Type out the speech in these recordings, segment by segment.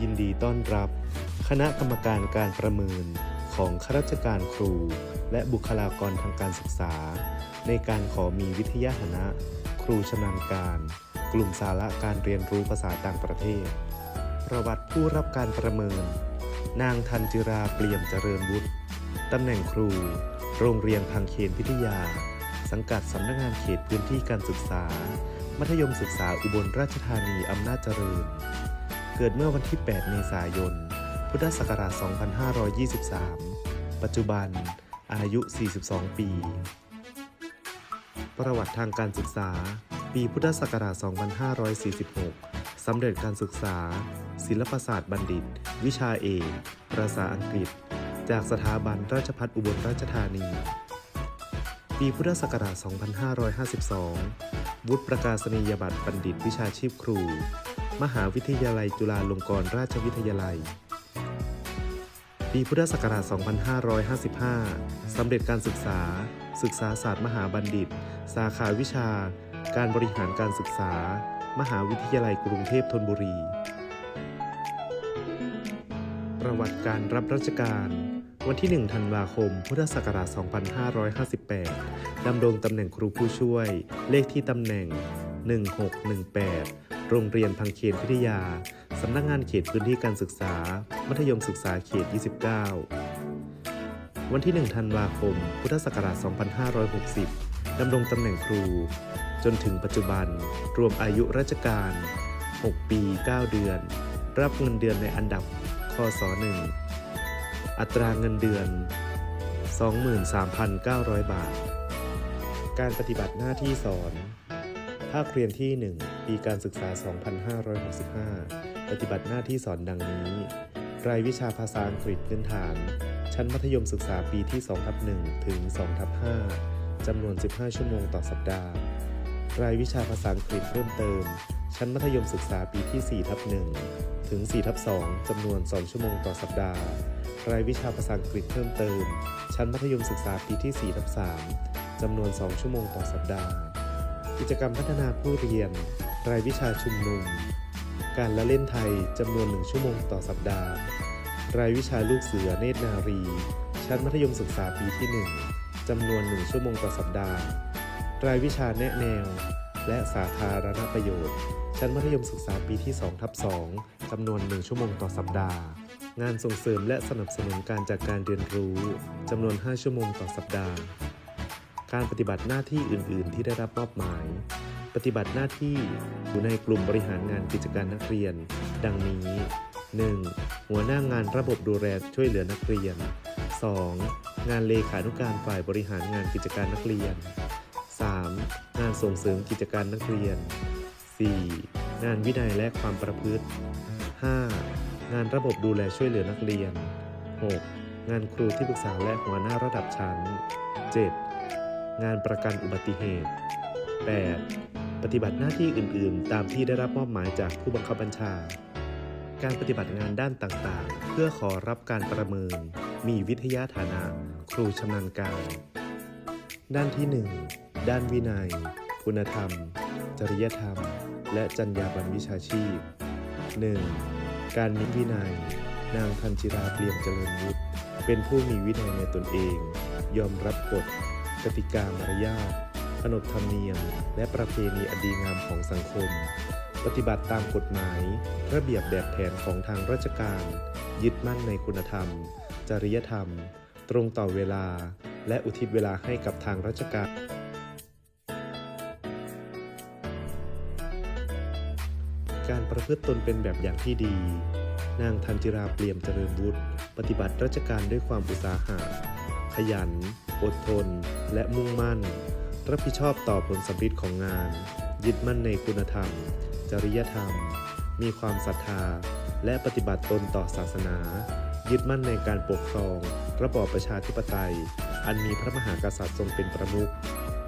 ยินดีต้อนรับ คณะกรรมการการประเมินของข้าราชการครู และบุคลากรทางการศึกษา ในการขอมีวิทยาฐานะ ครูชำนาญการ กลุ่มสาระการเรียนรู้ภาษาต่างประเทศ ประวัติผู้รับการประเมิน นางทันจิราเปลี่ยมเจริญวุฒิตำแหน่งครู โรงเรียนพังเคนพิทยา สังกัดสำนักงานเขตพื้นที่การศึกษา มัธยมศึกษาอุบลราชธานีอำนาจเจริญ เกิดเมื่อวันที่ 8 เมษายน พุทธศักราช 2523 ปัจจุบัน อายุ 42 ปี ประวัติทางการศึกษา ปีพุทธศักราช 2546 สำเร็จการศึกษา ศิลปศาสตร์บัณฑิต วิชาเอกภาษาอังกฤษ จากสถาบันราชภัฏอุบลราชธานี ปีพุทธศักราช 2552 วุฒิประกาศนียบัตรบัณฑิตวิชาชีพครู มหาวิทยาลัยจุฬาลงกรณราชวิทยาลัย ปีพุทธศักราช 2555 สำเร็จการศึกษา ศึกษาศาสตร์มหาบัณฑิต สาขาวิชา การบริหารการศึกษา มหาวิทยาลัยกรุงเทพธนบุรี ประวัติการรับราชการวันที่ 1 ธันวาคม พุทธศักราช 2558 ดำรงตำแหน่งครูผู้ช่วย เลขที่ตำแหน่ง 1618 โรงเรียนพังเคนพิทยา สำนักงานเขตพื้นที่การศึกษา มัธยมศึกษาเขต 29 วันที่ 1 ธันวาคม พุทธศักราช 2560 ดำรงตำแหน่งครู จนถึงปัจจุบัน รวมอายุราชการ 6 ปี 9 เดือน รับเงินเดือนในอันดับคศ1อัตราเงินเดือน 23,900 บาท การปฏิบัติหน้าที่สอน ภาคเรียนที่ 1 ปีการศึกษา 2565 ปฏิบัติหน้าที่สอนดังนี้ รายวิชาภาษาอังกฤษพื้นฐาน ชั้นมัธยมศึกษาปีที่2ทับ1ถึง2ทับ5จำนวน 15 ชั่วโมงต่อสัปดาห์ รายวิชาภาษาอังกฤษเพิ่มเติม ชั้นมัธยมศึกษาปีที่4ทับ1ถึง4ทับ2จำนวน 2 ชั่วโมงต่อสัปดาห์ รายวิชาภาษาอังกฤษเพิ่มเติม ชั้นมัธยมศึกษาปีที่4ทับ3จำนวน 2 ชั่วโมงต่อสัปดาห์ กิจกรรมพัฒนาผู้เรียน รายวิชาชุมนุม การละเล่นไทยจำนวน1ชั่วโมงต่อสัปดาห์ รายวิชาลูกเสือเนตรนารี ชั้นมัธยมศึกษาปีที่ 1จำนวน1ชั่วโมงต่อสัปดาห์ รายวิชาแนะแนว และสาธารณประโยชน์ ชั้นมัธยมศึกษาปีที่2ทับ2จำนวน1ชั่วโมงต่อสัปดาห์ งานส่งเสริมและสนับสนุนการจัดการเรียนรู้จำนวน 5 ชั่วโมงต่อสัปดาห์ การปฏิบัติหน้าที่อื่น ๆ ที่ได้รับมอบหมาย ปฏิบัติหน้าที่อยู่ในกลุ่มบริหารงานกิจการนักเรียน ดังนี้ 1. หัวหน้างานระบบดูแลช่วยเหลือนักเรียน 2. งานเลขานุการฝ่ายบริหารงานกิจการนักเรียน 3. งานส่งเสริมกิจการนักเรียน 4. งานวินัยและความประพฤติ 5. งานระบบดูแลช่วยเหลือนักเรียน 6. งานครูที่ปรึกษาและหัวหน้าระดับชั้น 7. งานประกันอุบัติเหตุ 8. ปฏิบัติหน้าที่อื่น ๆ ตามที่ได้รับมอบหมายจากผู้บังคับบัญชา การปฏิบัติงานด้านต่าง ๆ เพื่อขอรับการประเมิน มีวิทยาฐานะ ครูชำนาญการ ด้านที่ 1 ด้านวินัย คุณธรรม จริยธรรม และจรรยาบรรณวิชาชีพ 1. การมีวินัย นางทันจิราเปลี่ยมเจริญวุฒิเป็นผู้มีวินัยในตนเอง ยอมรับกฎกติกามารยาท ขนบธรรมเนียม และประเพณีอดีงามของสังคม ปฏิบัติตามกฎหมาย ระเบียบแบบแผนของทางราชการ ยึดมั่นในคุณธรรม จริยธรรม ตรงต่อเวลา และอุทิศเวลาให้กับทางราชการการประพฤติตนเป็นแบบอย่างที่ดี นางทันจิราเปลี่ยมเจริญวุฒิปฏิบัติราชการด้วยความอุตสาหะ ขยัน อดทน และมุ่งมั่น รับผิดชอบต่อผลสำฤทธิ์ของงาน ยึดมั่นในคุณธรรม จริยธรรม มีความศรัทธา และปฏิบัติตนต่อศาสนา ยึดมั่นในการปกครอง ระบอบประชาธิปไตย อันมีพระมหากษัตริย์ทรงเป็นประมุข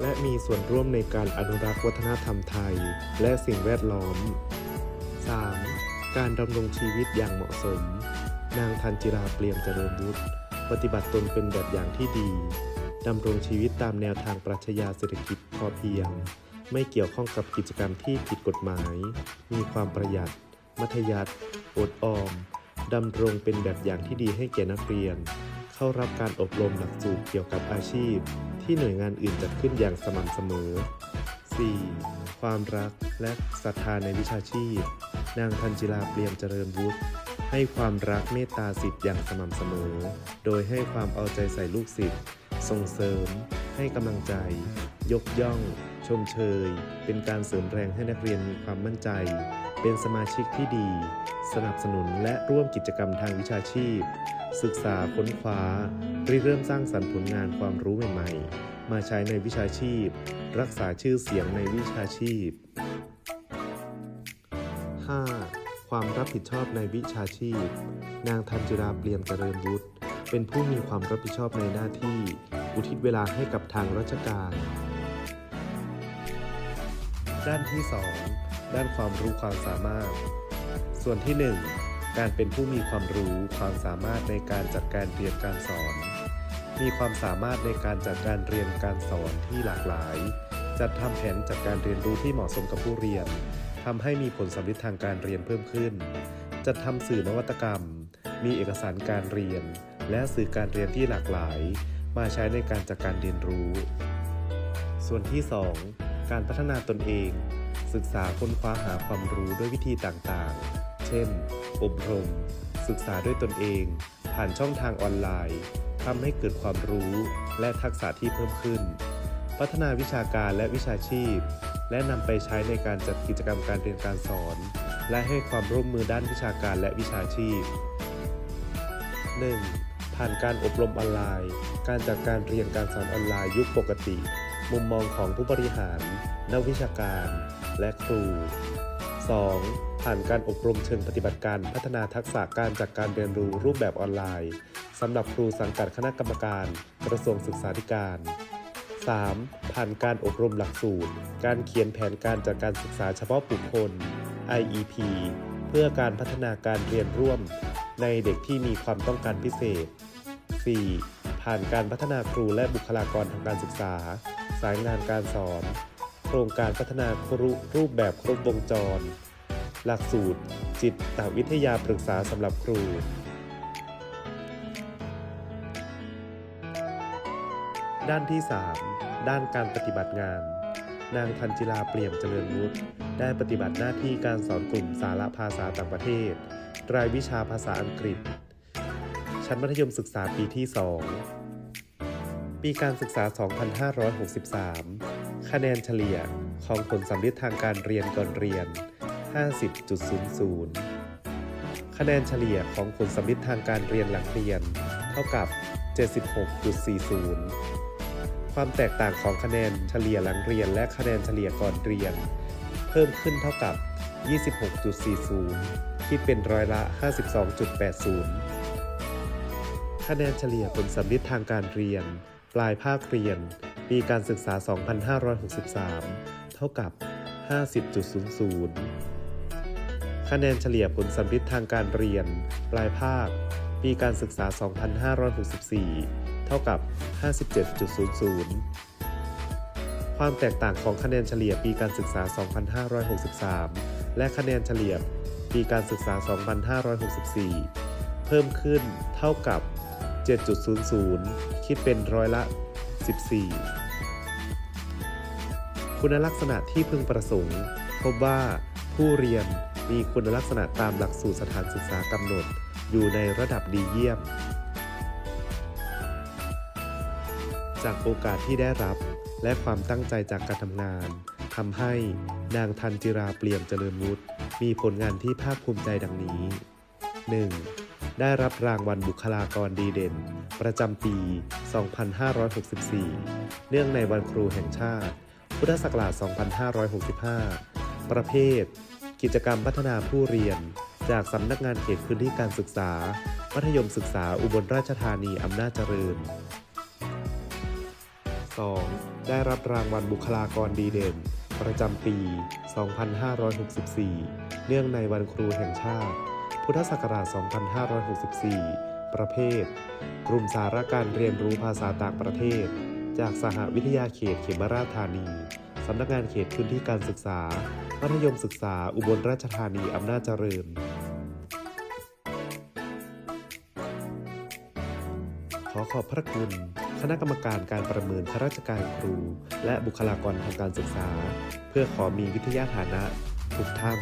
และมีส่วนร่วมในการอนุรักษ์วัฒนธรรมไทย และสิ่งแวดล้อม 3. การดำรงชีวิตอย่างเหมาะสม นางทันจิราเปลี่ยมเจริญวุฒิปฏิบัติตนเป็นแบบอย่างที่ดี ดำรงชีวิตตามแนวทางปรัชญาเศรษฐกิจพอเพียง ไม่เกี่ยวข้องกับกิจกรรมที่ผิดกฎหมาย มีความประหยัด มัธยัสถ์อดออมดำรงเป็นแบบอย่างที่ดีให้แก่นักเรียน เข้ารับการอบรมหลักสูตรเกี่ยวกับอาชีพ ที่หน่วยงานอื่นจัดขึ้นอย่างสม่ำเสมอ 4. ความรักและศรัทธาในวิชาชีพ นางทันจิลาเปลี่ยมเจริญวุฒิให้ความรักเมตตาสิทธิ์อย่างสม่ำเสมอ โดยให้ความเอาใจใส่ลูกศิษย์ ส่งเสริม ให้กำลังใจ ยกย่อง ชมเชย เป็นการเสริมแรงให้นักเรียนมีความมั่นใจ เป็นสมาชิกที่ดี สนับสนุนและร่วมกิจกรรมทางวิชาชีพ ศึกษาค้นคว้าริเริ่มสร้างสรรค์ผลงานความรู้ใหม่ๆ มาใช้ในวิชาชีพ รักษาชื่อเสียงในวิชาชีพ 5. ความรับผิดชอบในวิชาชีพ นางทันจิราเปลี่ยมเจริญวุฒิ เป็นผู้มีความรับผิดชอบในหน้าที่ อุทิศเวลาให้กับทางราชการ ด้านที่ 2 ด้านความรู้ความสามารถ ส่วนที่ 1 การเป็นผู้มีความรู้ความสามารถในการจัดการเรียนการสอน มีความสามารถในการจัดการเรียนการสอนที่หลากหลาย จัดทำแผนจัดการเรียนรู้ที่เหมาะสมกับผู้เรียนทำให้มีผลสำลิดทางการเรียนเพิ่มขึ้น จัดทำสื่อนวัตกรรม มีเอกสารการเรียน และสื่อการเรียนที่หลากหลาย มาใช้ในการจัดการเรียนรู้ ส่วนที่ 2 การพัฒนาตนเอง ศึกษาค้นคว้าหาความรู้ด้วยวิธีต่างๆ เช่น อบรม ศึกษาด้วยตนเอง ผ่านช่องทางออนไลน์ทำให้เกิดความรู้และทักษะที่เพิ่มขึ้น พัฒนาวิชาการและวิชาชีพ และนำไปใช้ในการจัดกิจกรรมการเรียนการสอน และให้ความร่วมมือด้านวิชาการและวิชาชีพ 1. ผ่านการอบรมออนไลน์ การจัดการเรียนการสอนออนไลน์ยุคปกติ มุมมองของผู้บริหาร นักวิชาการ และครู 2. ผ่านการอบรมเชิงปฏิบัติการพัฒนาทักษะการจัดการเรียนรู้รูปแบบออนไลน์สำหรับครูสังกัดคณะกรรมการกระทรวงศึกษาธิการ 3. ผ่านการอบรมหลักสูตร การเขียนแผนการจัดการศึกษาเฉพาะบุคคล IEP เพื่อการพัฒนาการเรียนร่วม ในเด็กที่มีความต้องการพิเศษ 4. ผ่านการพัฒนาครูและบุคลากรทางการศึกษา สายงานการสอน โครงการพัฒนาครูรูปแบบครบวงจร หลักสูตร จิตตวิทยาปรึกษาสำหรับครูด้านที่ 3 ด้านการปฏิบัติงาน นางทันจิลาเปลี่ยมเจริญวุฒิ ได้ปฏิบัติหน้าที่การสอนกลุ่มสาระภาษาต่างประเทศ รายวิชาภาษาอังกฤษ ชั้นมัธยมศึกษาปีที่ 2 ปีการศึกษา 2563 คะแนนเฉลี่ยของผลสำลิดทางการเรียนก่อนเรียน 50.00 คะแนนเฉลี่ยของผลสำลิดทางการเรียนหลังเรียน เท่ากับ 76.40 ความแตกต่างของคะแนนเฉลี่ยหลังเรียนและคะแนนเฉลี่ยก่อนเรียน พิ่มขึ้นเท่ากับ 26.40คิดเป็นร้อยละ 52.80 คะแนนเฉลี่ยผลสำลิดทางการเรียน ปลายภาคเรียน ปีการศึกษา 2563 เท่ากับ 50.00 คะแนนเฉลี่ยผลสำลิดทางการเรียน ปลายภาค ปีการศึกษา 2564 เท่ากับ 57.00 ความแตกต่างของคะแนนเฉลี่ยปีการศึกษา 2563 และคะแนนเฉลี่ยปีการศึกษา 2564 เพิ่มขึ้นเท่ากับ 7.00 คิดเป็นร้อยละ 14 คุณลักษณะที่พึงประสงค์ พบว่าผู้เรียนมีคุณลักษณะตามหลักสูตรสถานศึกษากำหนด อยู่ในระดับดีเยี่ยม จากโอกาสที่ได้รับ และความตั้งใจจากการทำงานทำให้นางทันจิราเปลี่ยมเจริญวุฒิมีผลงานที่ภาคภูมิใจดังนี้ 1. ได้รับรางวัลบุคลากรดีเด่น ประจำปี 2564 เนื่องในวันครูแห่งชาติ พุทธศักราช 2565 ประเภท กิจกรรมพัฒนาผู้เรียน จากสำนักงานเขตพื้นที่การศึกษา มัธยมศึกษาอุบลราชธานีอำนาจเจริญ 2. ได้รับรางวัลบุคลากรดีเด่น ประจำปี 2564 เนื่องในวันครูแห่งชาติ พุทธศักราช 2564 ประเภท กลุ่มสาระการเรียนรู้ภาษาต่างประเทศ จากสหวิทยาเขตเขมราชธานีสสำนักงานเขตพื้นที่การศึกษา มัธยมศึกษาอุบลราชธานีอำนาจเจริญขอขอบพระคุณ คณะกรรมการการประเมินข้าราชการครู และบุคลากรทางการศึกษา เพื่อขอมีวิทยาฐานะทุกท่าน